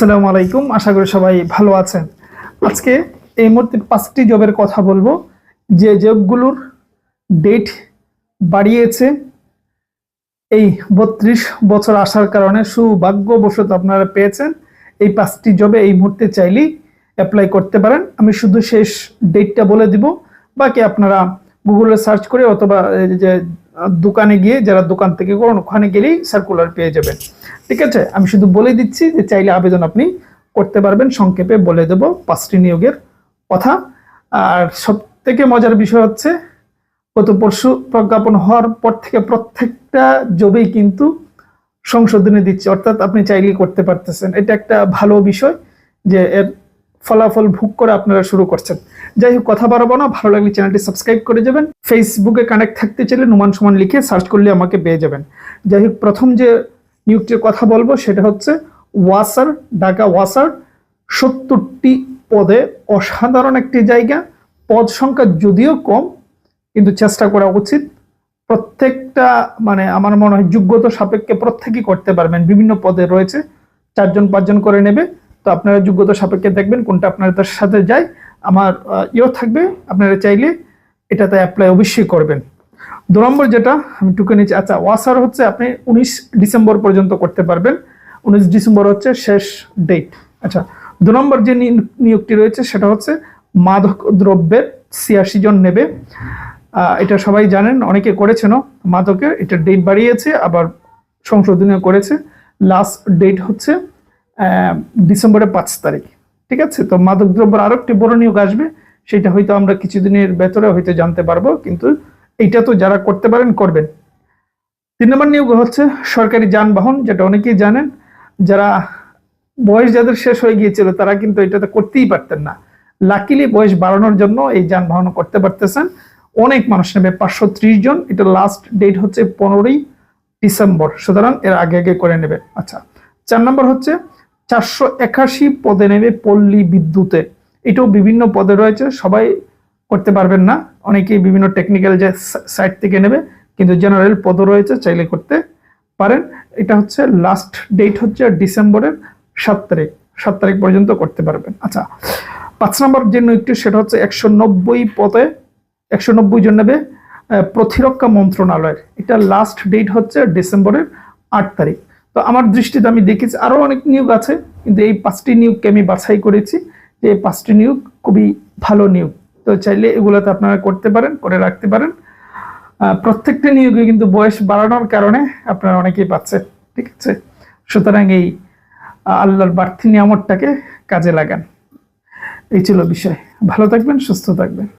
আসসালামু আলাইকুম। আশা করি সবাই ভালো আছেন। আজকে এই মুহূর্তে পাঁচটি জবের কথা বলব। যে জবগুলোর ডেট বাড়িয়েছে এই বত্রিশ বছর আসার কারণে সুভাগ্যবশত আপনারা পেয়েছেন। এই পাঁচটি জবে এই মুহূর্তে চাইলেই অ্যাপ্লাই করতে পারেন। আমি শুধু শেষ ডেটটা বলে দিব। বাকি আপনারা গুগলে সার্চ করে অথবা যে দোকানে গিয়ে যারা দোকান থেকে করেন ওখানে গেলেই সার্কুলার পেয়ে যাবেন। ঠিক আছে? আমি শুধু বলে দিচ্ছি যে চাইলে আবেদন আপনি করতে পারবেন। সংক্ষেপে বলে দেব পাঁচটি নিয়োগের কথা। আর সব থেকে মজার বিষয় হচ্ছে, গত পরশু প্রজ্ঞাপন হওয়ার পর থেকে প্রত্যেকটা জবেই কিন্তু সংশোধনে দিচ্ছে। অর্থাৎ আপনি চাইলেই করতে পারতেছেন। এটা একটা ভালো বিষয় যে এর ফলাফল ভোগ করে আপনারা শুরু করছেন। যাই হোক, কথা বাড়াবো না। ভালো লাগলে চ্যানেলটি সাবস্ক্রাইব করে যাবেন। ফেসবুকে কানেক্ট থাকতে চাইলে নুমান সমান লিখে সার্চ করলে আমাকে পেয়ে যাবেন। যাই হোক, প্রথম যে নিয়োগটির কথা বলব সেটা হচ্ছে, ওয়াসার, ঢাকা ওয়াসার সত্তরটি পদে অসাধারণ একটি জায়গা। পদ সংখ্যা যদিও কম, কিন্তু চেষ্টা করা উচিত। প্রত্যেকটা মানে আমার মনে হয় যোগ্যতা সাপেক্ষে প্রত্যেকেই করতে পারবেন। বিভিন্ন পদে রয়েছে, চারজন পাঁচজন করে নেবে। তো আপনারা যোগ্যতা সাপেক্ষে দেখবেন কোনটা আপনাদের সাথে যায়। আমার ইয়েও থাকবে, আপনারা চাইলে এটাতে অ্যাপ্লাই অবশ্যই করবেন। দু নম্বর যেটা, আমি টুকে নিচ্ছি আচ্ছা ওয়াসার হচ্ছে আপনি উনিশ ডিসেম্বর পর্যন্ত করতে পারবেন। উনিশ ডিসেম্বর হচ্ছে শেষ ডেট আচ্ছা দু নম্বর যে নিয়োগটি রয়েছে সেটা হচ্ছে মাদক দ্রব্যের ছিয়াশি জন নেবে। এটা সবাই জানেন, অনেকে করেছেন মাদকের, এটা ডেট বাড়িয়েছে, আবার সংশোধনীয় করেছে। লাস্ট ডেট হচ্ছে ডিসেম্বরের পাঁচ তারিখ, ঠিক আছে? তো মাদক দ্রব্যের আরও একটি বড় নিয়োগ আসবে, সেটা হয়তো আমরা কিছুদিনের ভেতরে হয়তো জানতে পারব, কিন্তু এইটা তো যারা করতে পারেন, করবেন। তিন নম্বর নিয়োগ হচ্ছে সরকারি যানবাহন, যেটা অনেকেই জানেন, যারা বয়স যাদের শেষ হয়ে গিয়েছিল, তারা কিন্তু এটাতে করতেই পারতেন না। লাকিলি বয়স বাড়ানোর জন্য এই যানবাহন করতে পারতেছেন। অনেক মানুষ নেবে, পাঁচশো ত্রিশ জন, এটা লাস্ট ডেট হচ্ছে পনেরোই ডিসেম্বর, সুতরাং এর আগে আগে করে নেবে। আচ্ছা চার নম্বর হচ্ছে চারশো একাশি পদে নেবে পল্লী বিদ্যুতে। এটাও বিভিন্ন পদে রয়েছে, সবাই করতে পারবেন না। অনেকেই বিভিন্ন টেকনিক্যাল যে সাইট থেকে নেবে, কিন্তু জেনারেল পদও রয়েছে, চাইলে করতে পারেন। এটা হচ্ছে লাস্ট ডেট হচ্ছে ডিসেম্বরের সাত তারিখ সাত তারিখ পর্যন্ত করতে পারবেন। আচ্ছা পাঁচ নম্বর যে নিয়োগটি সেটা হচ্ছে একশো নব্বই পদে, একশো নব্বই জন নেবে প্রতিরক্ষা মন্ত্রণালয়ের। এটা লাস্ট ডেট হচ্ছে ডিসেম্বরের আট তারিখ। তো আমার দৃষ্টিতে আমি দেখেছি আরও অনেক নিয়োগ আছে, কিন্তু এই পাঁচটি নিয়োগকে আমি বাছাই করেছি যে এই পাঁচটি নিয়োগ খুবই ভালো নিয়োগ। তো চাইলে এগুলোতে আপনারা করতে পারেন, করে রাখতে পারেন। প্রত্যেকটা নিয়োগে কিন্তু বয়স বাড়ানোর কারণে আপনারা অনেকেই পাচ্ছেন, ঠিক আছে? সুতরাং এই আল্লাহর বাড়তি নিয়ামতটাকে কাজে লাগান। এই ছিল বিষয়। ভালো থাকবেন, সুস্থ থাকবেন।